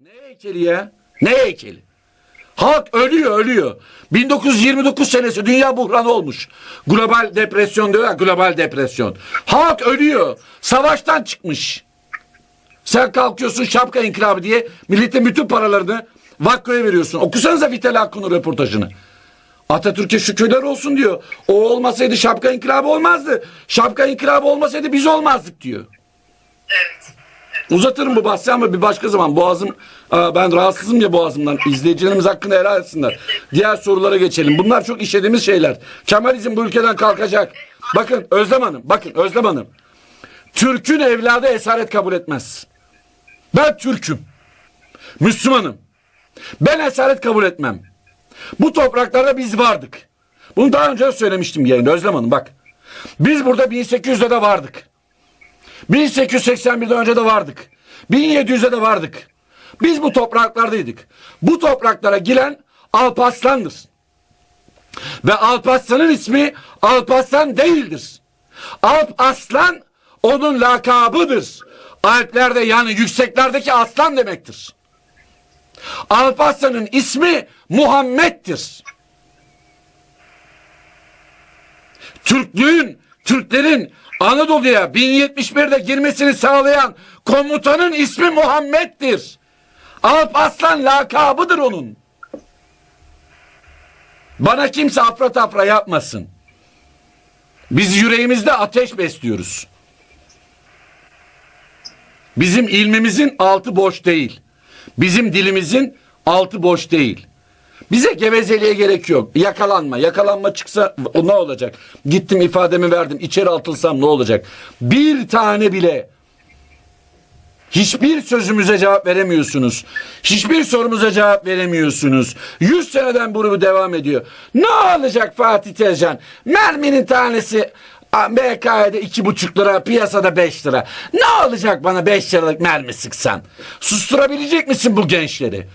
Ne heykeli ya? Ne heykeli? Halk ölüyor ölüyor. 1929 senesi dünya buhranı olmuş. Global depresyon diyorlar global depresyon. Halk ölüyor. Savaştan çıkmış. Sen kalkıyorsun şapka inkılabı diye milletin bütün paralarını vakkoya veriyorsun. Okusanıza Vital Hakkı'nın röportajını. Atatürk'e şükürler olsun diyor. O olmasaydı şapka inkılabı olmazdı. Şapka inkılabı olmasaydı biz olmazdık diyor. Evet. Uzatırım bu bahsi ama bir başka zaman. Boğazım, ben rahatsızım ya boğazımdan. İzleyicilerimiz hakkında helal etsinler. Diğer sorulara geçelim. Bunlar çok işlediğimiz şeyler. Kemalizm bu ülkeden kalkacak. Bakın Özlem Hanım, bakın Özlem Hanım. Türk'ün evladı esaret kabul etmez. Ben Türk'üm. Müslümanım. Ben esaret kabul etmem. Bu topraklarda biz vardık. Bunu daha önce söylemiştim yayında Özlem Hanım bak. Biz burada 1800'de de vardık. 1881'den önce de vardık. 1700'de de vardık. Biz bu topraklardaydık. Bu topraklara giren Alparslan'dır. Ve Alparslan'ın ismi Alparslan değildir. Alp Aslan onun lakabıdır. Alplerde yani yükseklerdeki aslan demektir. Alparslan'ın ismi Muhammed'dir. Türklüğün, Türklerin Anadolu'ya 1071'de girmesini sağlayan komutanın ismi Muhammed'dir. Alp Aslan lakabıdır onun. Bana kimse afra tafra yapmasın. Biz yüreğimizde ateş besliyoruz. Bizim ilmimizin altı boş değil. Bizim dilimizin altı boş değil. Bize gevezeliğe gerek yok. Yakalanma. Yakalanma çıksa o ne olacak? Gittim ifademi verdim. İçeri atılsam ne olacak? Bir tane bile hiçbir sözümüze cevap veremiyorsunuz. Hiçbir sorumuza cevap veremiyorsunuz. Yüz seneden bu devam ediyor. Ne olacak Fatih Tezcan? Merminin tanesi BK'de iki buçuk lira, piyasada beş lira. Ne olacak bana beş liralık mermi sıksan? Susturabilecek misin bu gençleri?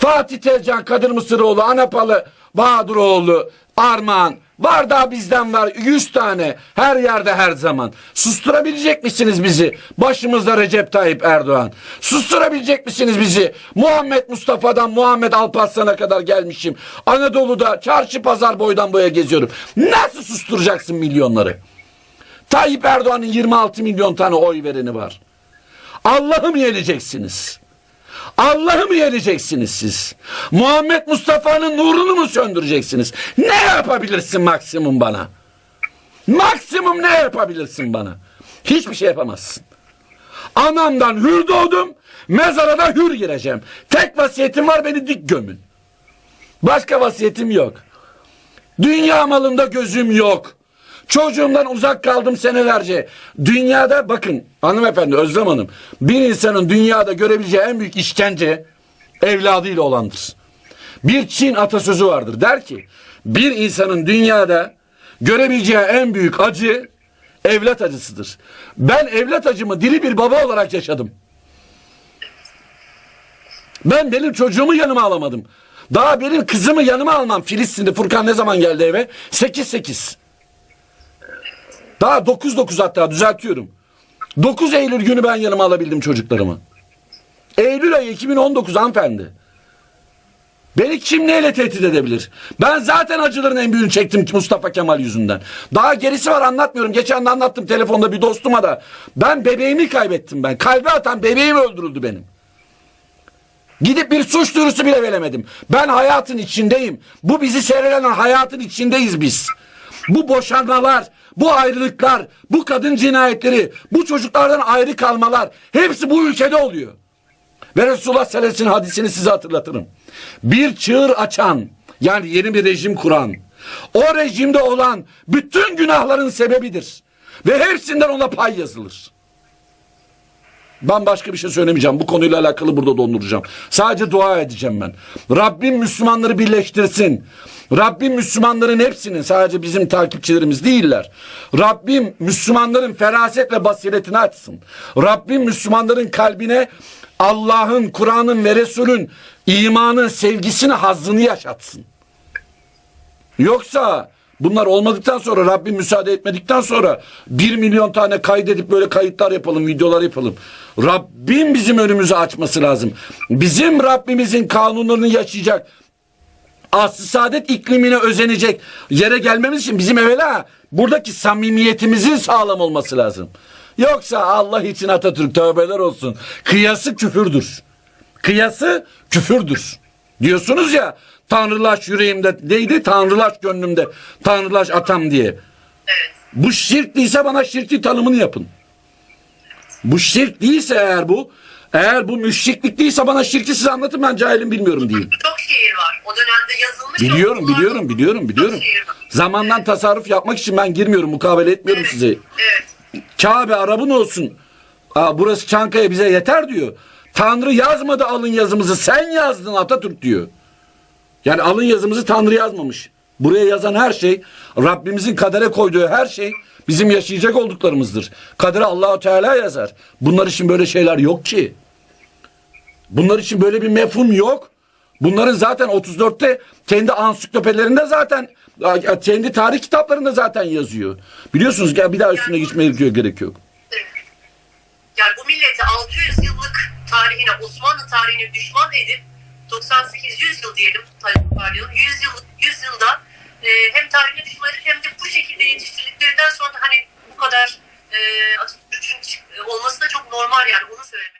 Fatih Tezcan, Kadir Mısıroğlu, Anapalı, Bahadıroğlu, Armağan. Var daha bizden var. Yüz tane. Her yerde her zaman. Susturabilecek misiniz bizi? Başımızda Recep Tayyip Erdoğan. Susturabilecek misiniz bizi? Muhammed Mustafa'dan Muhammed Alparslan'a kadar gelmişim. Anadolu'da çarşı pazar boydan boya geziyorum. Nasıl susturacaksın milyonları? Tayyip Erdoğan'ın 26 milyon tane oy vereni var. Allah'ı mı yeneceksiniz? Allah'ı mı yeneceksiniz siz? Muhammed Mustafa'nın nurunu mu söndüreceksiniz? Ne yapabilirsin maksimum bana? Maksimum ne yapabilirsin bana? Hiçbir şey yapamazsın. Anamdan hür doğdum, mezara da hür gireceğim. Tek vasiyetim var beni dik gömün. Başka vasiyetim yok. Dünya malında gözüm yok. Çocuğumdan uzak kaldım senelerce. Dünyada bakın hanımefendi Özlem Hanım bir insanın dünyada görebileceği en büyük işkence evladıyla olandır. Bir Çin atasözü vardır der ki bir insanın dünyada görebileceği en büyük acı evlat acısıdır. Ben evlat acımı diri bir baba olarak yaşadım. Ben benim çocuğumu yanıma alamadım. Daha benim kızımı yanıma almam Filistin'de Furkan ne zaman geldi eve? 8-8. Daha 9-9 hatta düzeltiyorum. 9 Eylül günü ben yanıma alabildim çocuklarımı. Eylül ayı 2019 hanımefendi. Beni kim neyle tehdit edebilir? Ben zaten acıların en büyüğünü çektim Mustafa Kemal yüzünden. Daha gerisi var anlatmıyorum. Geçen de anlattım telefonda bir dostuma da. Ben bebeğimi kaybettim ben. Kalbe atan bebeğim öldürüldü benim. Gidip bir suç duyurusu bile veremedim. Ben hayatın içindeyim. Bu bizi seyreden hayatın içindeyiz biz. Bu boşanmalar, bu ayrılıklar, bu kadın cinayetleri, bu çocuklardan ayrı kalmalar hepsi bu ülkede oluyor. Ve Resulullah sellem hadisini size hatırlatırım. Bir çığır açan yani yeni bir rejim kuran o rejimde olan bütün günahların sebebidir. Ve hepsinden ona pay yazılır. Ben başka bir şey söylemeyeceğim. Bu konuyla alakalı burada donduracağım. Sadece dua edeceğim ben. Rabbim Müslümanları birleştirsin. Rabbim Müslümanların hepsinin sadece bizim takipçilerimiz değiller. Rabbim Müslümanların feraset ve basiretini açsın. Rabbim Müslümanların kalbine Allah'ın, Kur'an'ın ve Resul'ün imanın, sevgisini, hazzını yaşatsın. Yoksa Bunlar olmadıktan sonra Rabbim müsaade etmedikten sonra bir milyon tane kaydedip böyle kayıtlar yapalım, videolar yapalım. Rabbim bizim önümüzü açması lazım. Bizim Rabbimizin kanunlarını yaşayacak. Aslı saadet iklimine özenecek yere gelmemiz için bizim evvela buradaki samimiyetimizin sağlam olması lazım. Yoksa Allah için Atatürk tövbeler olsun. Kıyası küfürdür. Kıyası küfürdür. Diyorsunuz ya tanrılaş yüreğimde neydi? Tanrılaş gönlümde. Tanrılaş atam diye. Evet. Bu şirk değilse bana şirki tanımını yapın. Bu şirk değilse eğer bu eğer bu müşriklik değilse bana şirki size anlatın ben cahilim bilmiyorum diyeyim. Çok şiir var. O dönemde yazılmış. Biliyorum, biliyorum, biliyorum, biliyorum. Zamandan tasarruf yapmak için ben girmiyorum, mukabele etmiyorum size. Evet. Kabe Arap'ın olsun. Aa, burası Çankaya bize yeter diyor. Tanrı yazmadı alın yazımızı, sen yazdın Atatürk diyor. Yani alın yazımızı Tanrı yazmamış. Buraya yazan her şey, Rabbimizin kadere koyduğu her şey bizim yaşayacak olduklarımızdır. Kadere Allahu Teala yazar. Bunlar için böyle şeyler yok ki. Bunlar için böyle bir mefhum yok. Bunların zaten 34'te kendi ansiklopedilerinde zaten kendi tarih kitaplarında zaten yazıyor. Biliyorsunuz ya bir daha üstüne geçmeye gerekiyor, gerek yok. Yani bu milleti 600 yıllık tarihine, Osmanlı tarihine düşman edip 98-100 yıl diyelim, pardon, 100 yıl, 100 yılda e, hem tarihine düşman edip hem de bu şekilde yetiştirdiklerinden sonra hani bu kadar e, Atatürk'ün olması da çok normal yani onu söylemek.